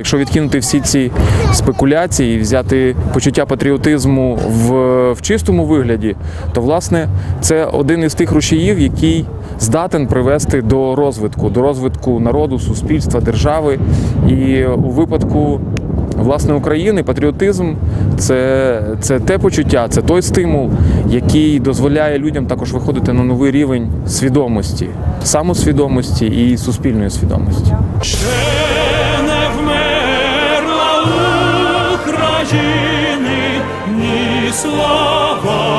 Якщо відкинути всі ці спекуляції взяти почуття патріотизму в, в чистому вигляді, то власне це один із тих рушіїв, який здатен привести до розвитку, до розвитку народу, суспільства, держави. І у випадку власне України патріотизм це, це те почуття, це той стимул, який дозволяє людям також виходити на новий рівень свідомості, самосвідомості і суспільної свідомості. України ні слава,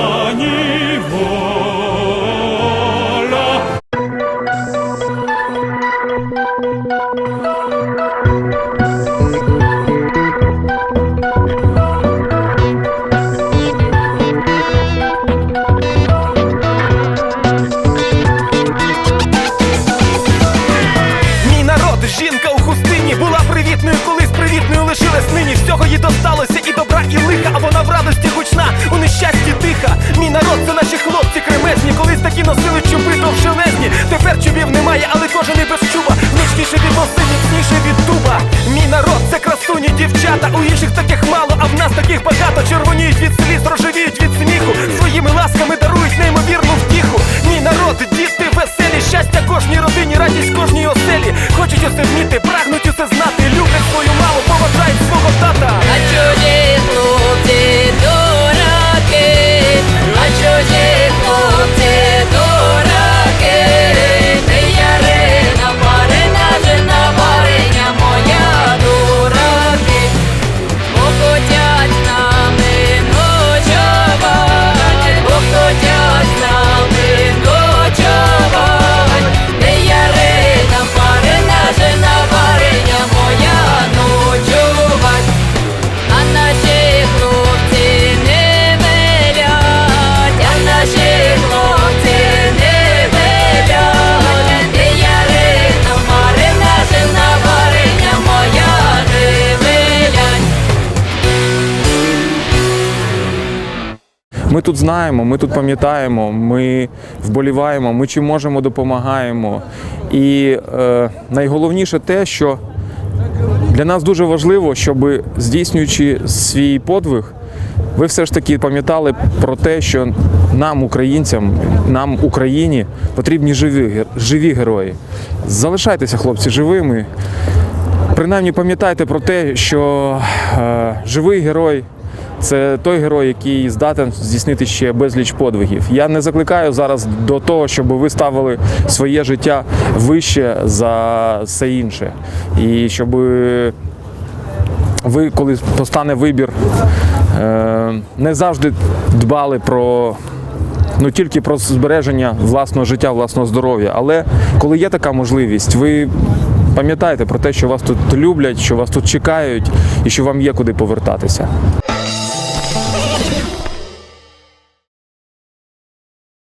носили чуби довжелезні. Тепер чубів немає, але кожен і без чуба. Нічніше від носи, міцніше від дуба. Мій народ, це красуні дівчата. У інших таких мало, а в нас таких багато. Червоніють від сліз, рожевіють від сміху. Своїми ласками дарують неймовірну втіху. Мій народ, діти веселі, щастя кожній родині, радість кожній оселі. Хочуть усе вміти, прагнуть усе знати. Люблять свою Ми тут знаємо, ми тут пам'ятаємо, ми вболіваємо, ми чим можемо допомагаємо. І е, найголовніше те, що для нас дуже важливо, щоб здійснюючи свій подвиг, ви все ж таки пам'ятали про те, що нам, українцям, нам, Україні, потрібні живі, живі герої. Залишайтеся, хлопці, живими. Принаймні пам'ятайте про те, що е, живий герой це той герой, який здатен здійснити ще безліч подвигів. Я не закликаю зараз до того, щоб ви ставили своє життя вище за все інше. І щоб ви, коли постане вибір, е, не завжди дбали про. Ну тільки про збереження власного життя, власного здоров'я. Але коли є така можливість, ви пам'ятаєте про те, що вас тут люблять, що вас тут чекають і що вам є куди повертатися.